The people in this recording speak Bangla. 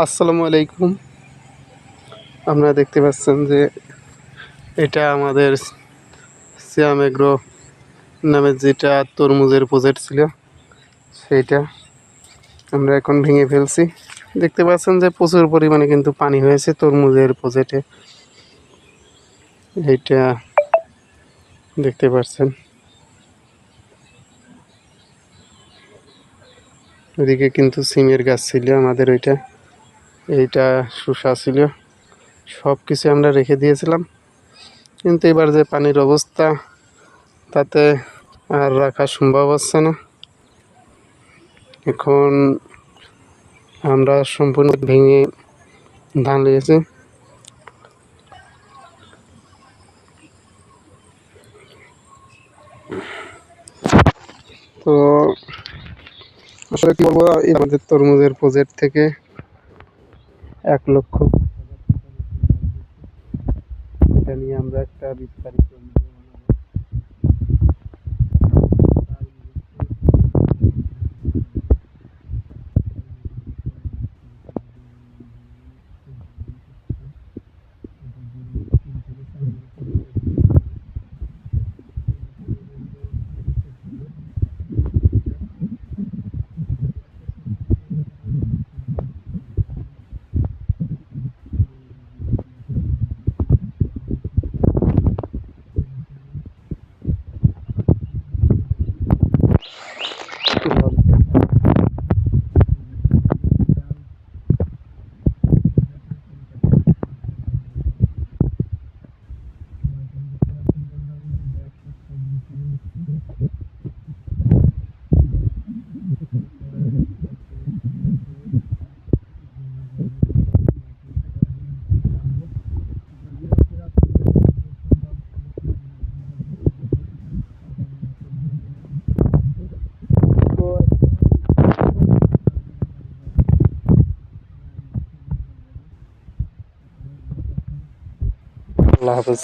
আসসালামু আলাইকুম। আপনারা দেখতে পাচ্ছেন যে এটা আমাদের শ্যাম এগ্রো নামে যেটা তরমুজের প্রজেক্ট ছিল, সেইটা আমরা এখন ভেঙে ফেলছি। দেখতে পাচ্ছেন যে প্রচুর পরিমাণে কিন্তু পানি হয়েছে তরমুজের প্রজেক্টে। এইটা দেখতে পাচ্ছেন। ওদিকে কিন্তু সিমের গাছ ছিল আমাদের ওইটা। এইটা শুষা ছিল সব কিছু আমরা রেখে দিয়েছিলাম। কিন্তু এবার যে পানির অবস্থা, তাতে আর রাখা সম্ভব হচ্ছে না। এখন আমরা সম্পূর্ণ ভেঙে ধান লেগেছি তো আসলে কি বলব আমাদের তরমুজের প্রজেক্ট থেকে এক লক্ষ। এটা নিয়ে আমরা একটা বিস্তারিত আল্লাহ হাফেজ।